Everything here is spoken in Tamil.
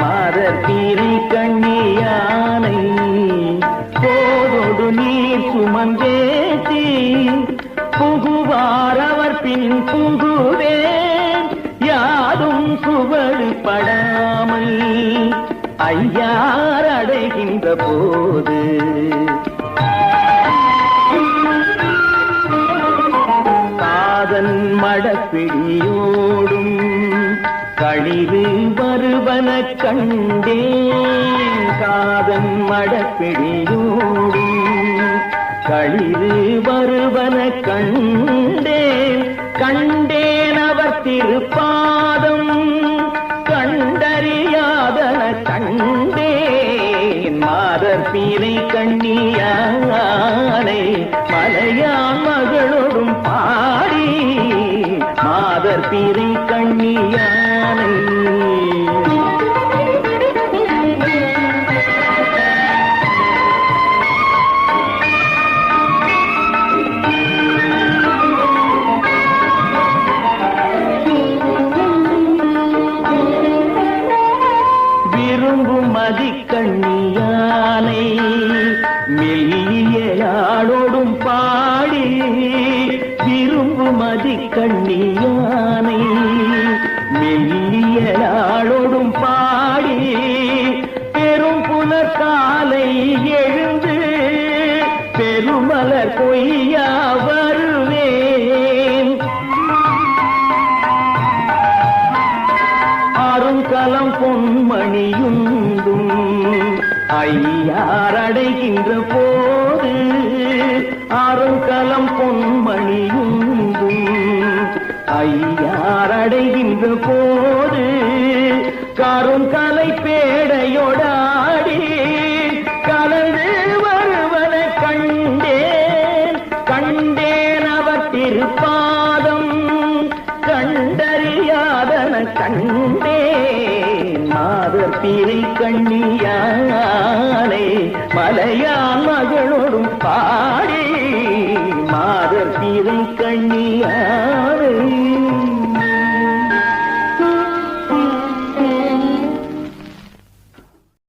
மாறத்தீரி கீரை கண்ணியானை போதோடு நீர் சுமந்தேசி புகுவார் அவர் பின் புகுவேன். யாரும் சுவடு படாமல் ஐயார் அடைகின்ற போது அதன் மடப்பிடியோடும் கழிவு வருவன கண்டே காதன் மடப்பிடியோடும் கழிவு வருவன கண்டேன் கண்டேன் அவர் திருப்பாதம் கண்டறியாதன கண்டேன் மாதர் பீரை கண்ணியானை மலையான் மகளும் மாதர் பீரை கண்ணியானை. விரும்பும் மதிக்கண்ணியானை மெல்லியலாடோடும் மதிக்கண்ணியானை மெல்லியலாடோடும் பாடி பெரும் புனர் எழுந்து பெருமலர் பொய்யா வருவேன். அருங்கலம் பொன்மணியுந்தும் ஐயாரடைகின்ற போது அருங்கலம் பொன்மணியும் ஐயார் அடைகின்ற போது கருங்கலை பேடையோடாடி கலந்து வருவன கண்டேன். கண்டேன் அவர் திருப்பாதம் கண்டறியாதன கண்டே மாதர் பிறை கண்ணியானே மலையான் மகளோடும் பாடி மாதர் பிறை கண்ணி